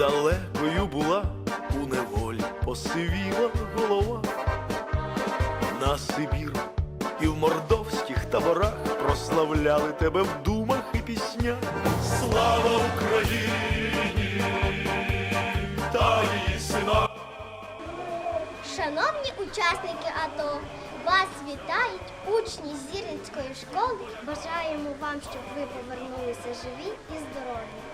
далекою була, у неволі посивіла голова, на Сибір і в мордовських таборах прославляли тебе в думах і піснях. Слава Україні, та її сина! Шановні учасники АТО, вас вітають учні Зірницької школи. Бажаємо вам, щоб ви повернулися живі і здорові.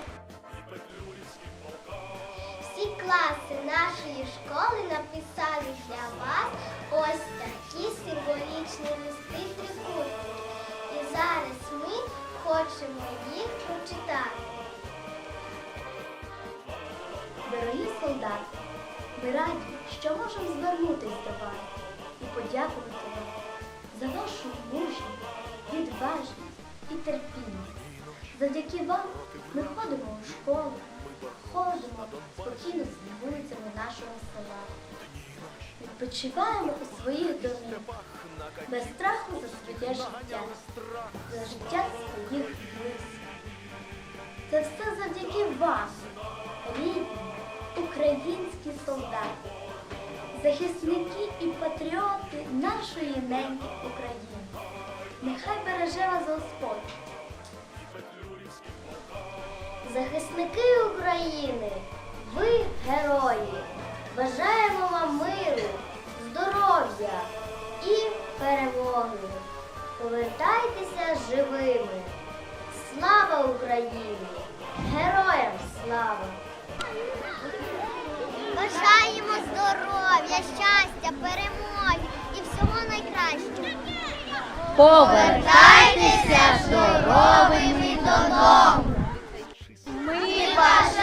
Класи нашої школи написали для вас ось такі символічні листи трикутники. І зараз ми хочемо їх прочитати. Дорогі солдати, ми раді, що можемо звернутися до вас і подякувати вам за вашу мужність, відважність і терпіння. Завдяки вам ми ходимо у школу, спокійно з вулицями нашого села. Відпочиваємо у своїх домівках, без страху за своє життя, за життя своїх близьких. Це все завдяки вам, рідні українські солдати, захисники і патріоти нашої неньки України. Нехай береже вас Господь. Захисники України, ви герої! Бажаємо вам миру, здоров'я і перемоги. Повертайтеся живими. Слава Україні! Героям слава! Бажаємо здоров'я, щастя, перемоги і всього найкращого. Повертайтеся здоровими додому. Ми бажаємо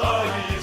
та її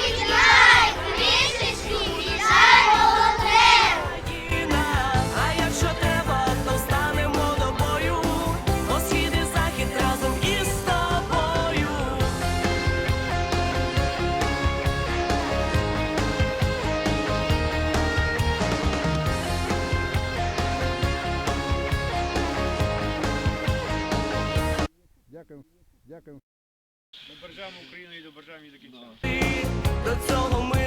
Дякую. До Бажаємо Україну і до бажаємо до кінця. До цього ми.